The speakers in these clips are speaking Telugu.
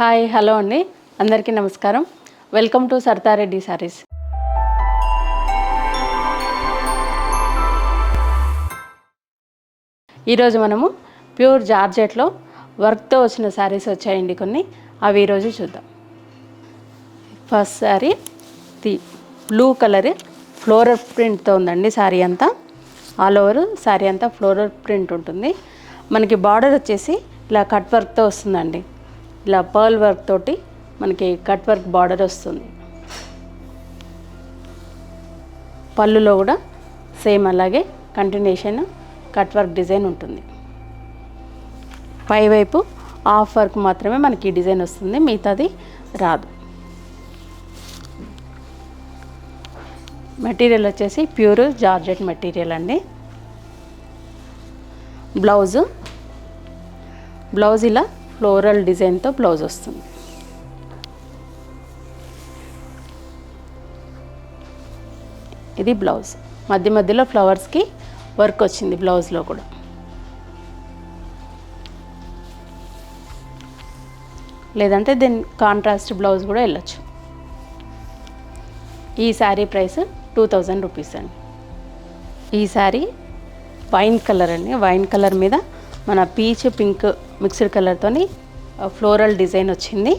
హాయ్ హలో అండి. అందరికీ నమస్కారం. వెల్కమ్ టు సర్తారెడ్డి సారీస్. ఈరోజు మనము ప్యూర్ జార్జెట్లో వర్క్తో వచ్చిన శారీస్ వచ్చాయండి కొన్ని. అవి ఈరోజు చూద్దాం. First sari the blue colour floral ప్రింట్తో ఉందండి శారీ అంతా. ఆల్ ఓవర్ శారీ అంతా ఫ్లోరల్ ప్రింట్ ఉంటుంది. మనకి బార్డర్ వచ్చేసి ఇలా కట్ వర్క్తో వస్తుందండి. ఇలా పర్ల్ వర్క్ తోటి మనకి కట్ వర్క్ బార్డర్ వస్తుంది. పళ్ళులో కూడా సేమ్ అలాగే కంటిన్యూషన్ కట్ వర్క్ డిజైన్ ఉంటుంది. పైవైపు హాఫ్ వర్క్ మాత్రమే మనకి ఈ డిజైన్ వస్తుంది మిగతాది రాదు. మెటీరియల్ వచ్చేసి ప్యూర్ జార్జెట్ మెటీరియల్ అండి. బ్లౌజు బ్లౌజ్ ఇలా ఫ్లోరల్ డిజైన్తో బ్లౌజ్ వస్తుంది. ఇది బ్లౌజ్ మధ్య మధ్యలో ఫ్లవర్స్కి వర్క్ వచ్చింది బ్లౌజ్లో కూడా. లేదంటే దీని కాంట్రాస్ట్ బ్లౌజ్ కూడా వెళ్ళచ్చు. ఈ sari price two thousand rupees అండి. ఈ శారీ వైన్ కలర్ అండి. వైన్ కలర్ మీద మన పీచ్ పింక్ మిక్స్డ్ కలర్తోని ఫ్లోరల్ డిజైన్ వచ్చింది.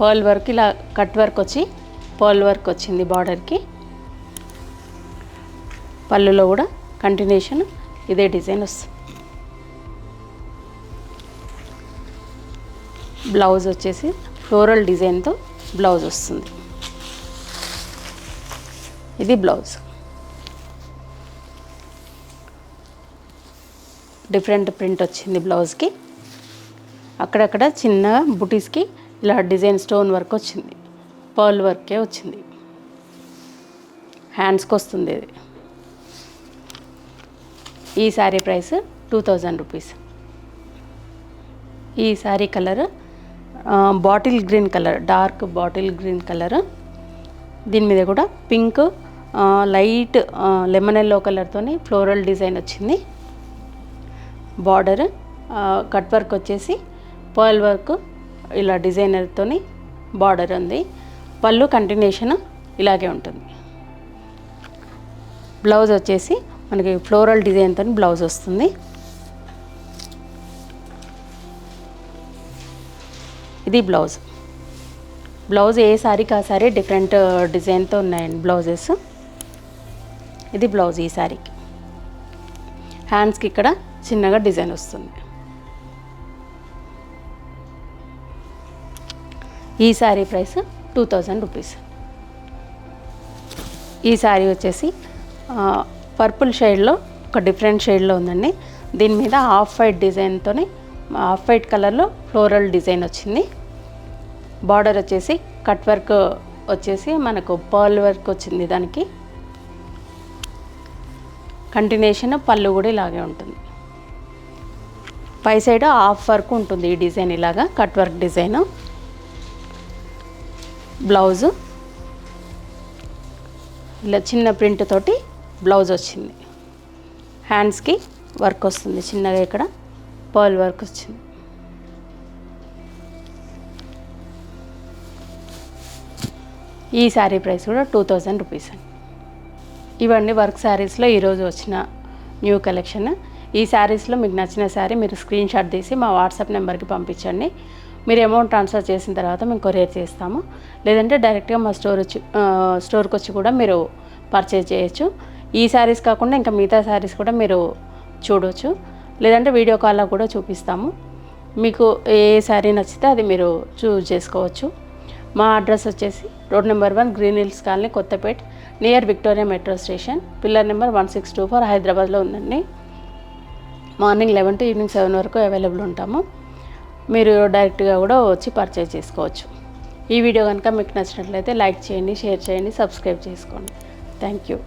పర్ల్ వర్క్ ఇలా కట్ వర్క్ వచ్చి పర్ల్ వర్క్ వచ్చింది బార్డర్కి పళ్ళులో కూడా కంటిన్యూషన్ ఇదే డిజైన్ వస్తుంది బ్లౌజ్ వచ్చేసి ఫ్లోరల్ డిజైన్తో బ్లౌజ్ వస్తుంది. ఇది బ్లౌజ్ డిఫరెంట్ ప్రింట్ వచ్చింది బ్లౌజ్కి. అక్కడక్కడ చిన్న బుటీస్కి ఇలా డిజైన్ స్టోన్ వర్క్ వచ్చింది. పర్ల్ వర్కే వచ్చింది. హ్యాండ్స్కి వస్తుంది ఇది. ఈ sari price two thousand rupees. ఈ sari colour bottle green colour dark bottle green colour. దీని మీద కూడా పింక్ లైట్ లెమన్ ఎల్లో కలర్తోని ఫ్లోరల్ డిజైన్ వచ్చింది. బార్డర్ కట్ వర్క్ వచ్చేసి పర్ల్ వర్క్ ఇలా డిజైనర్తో బార్డర్ ఉంది. పళ్ళు కంటిన్యూషన్ ఇలాగే ఉంటుంది. బ్లౌజ్ వచ్చేసి మనకి ఫ్లోరల్ డిజైన్తో బ్లౌజ్ వస్తుంది. ఇది బ్లౌజ్. బ్లౌజ్ ఏ సారీకి ఆ సారీ డిఫరెంట్ డిజైన్తో ఉన్నాయండి బ్లౌజెస్. ఇది బ్లౌజ్ ఈ సారీకి. హ్యాండ్స్కి ఇక్కడ చిన్నగా డిజైన్ వస్తుంది. ఈ sari price two thousand rupees. ఈ శారీ వచ్చేసి పర్పుల్ షేడ్లో ఒక డిఫరెంట్ షేడ్లో ఉందండి. దీని మీద హాఫ్ వైట్ డిజైన్తోనే హాఫ్ వైట్ కలర్లో ఫ్లోరల్ డిజైన్ వచ్చింది. బార్డర్ వచ్చేసి కట్ వర్క్ వచ్చేసి మనకు పర్ల్ వర్క్ వచ్చింది దానికి. కంటిన్యూషన్ పళ్ళు కూడా ఇలాగే ఉంటుంది. పై సైడ్ హాఫ్ వర్క్ ఉంటుంది ఈ డిజైన్ ఇలాగా కట్ వర్క్ డిజైన్. బ్లౌజు. ఇలా చిన్న ప్రింట్ తోటి బ్లౌజ్ వచ్చింది. హ్యాండ్స్కి వర్క్ వస్తుంది చిన్నగా ఇక్కడ పర్ల్ వర్క్ వచ్చింది. ఈ శారీ ప్రైస్ కూడా టూ థౌజండ్ రూపీస్ అండి. ఇవన్నీ వర్క్ శారీస్లో ఈరోజు వచ్చిన న్యూ కలెక్షన్. ఈ శారీస్లో మీకు నచ్చిన శారీ మీరు స్క్రీన్ షాట్ తీసి మా వాట్సాప్ నెంబర్కి పంపించండి. మీరు అమౌంట్ ట్రాన్స్ఫర్ చేసిన తర్వాత మేము కొరియర్ చేస్తాము. లేదంటే డైరెక్ట్గా మా స్టోర్ వచ్చి స్టోర్కి వచ్చి కూడా మీరు పర్చేజ్ చేయొచ్చు. ఈ శారీస్ కాకుండా ఇంకా మిగతా శారీస్ కూడా మీరు చూడవచ్చు లేదంటే వీడియో కాల్లో కూడా చూపిస్తాము. మీకు ఏ శారీ నచ్చితే అది మీరు చూజ్ చేసుకోవచ్చు. మా అడ్రస్ వచ్చేసి road number one green hills colony Kothapet near Victoria metro station. Pillar number one six two four హైదరాబాద్లో ఉందండి. Morning eleven to evening seven వరకు అవైలబుల్ ఉంటాము. మీరు డైరెక్ట్గా కూడా వచ్చి పర్చేజ్ చేసుకోవచ్చు. ఈ వీడియో కనుక మీకు నచ్చినట్లయితే లైక్ చేయండి షేర్ చేయండి సబ్స్క్రైబ్ చేసుకోండి. Thank you.